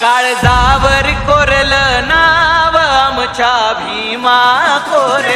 काळजावर coral नाव आमच्या भीमा कोरे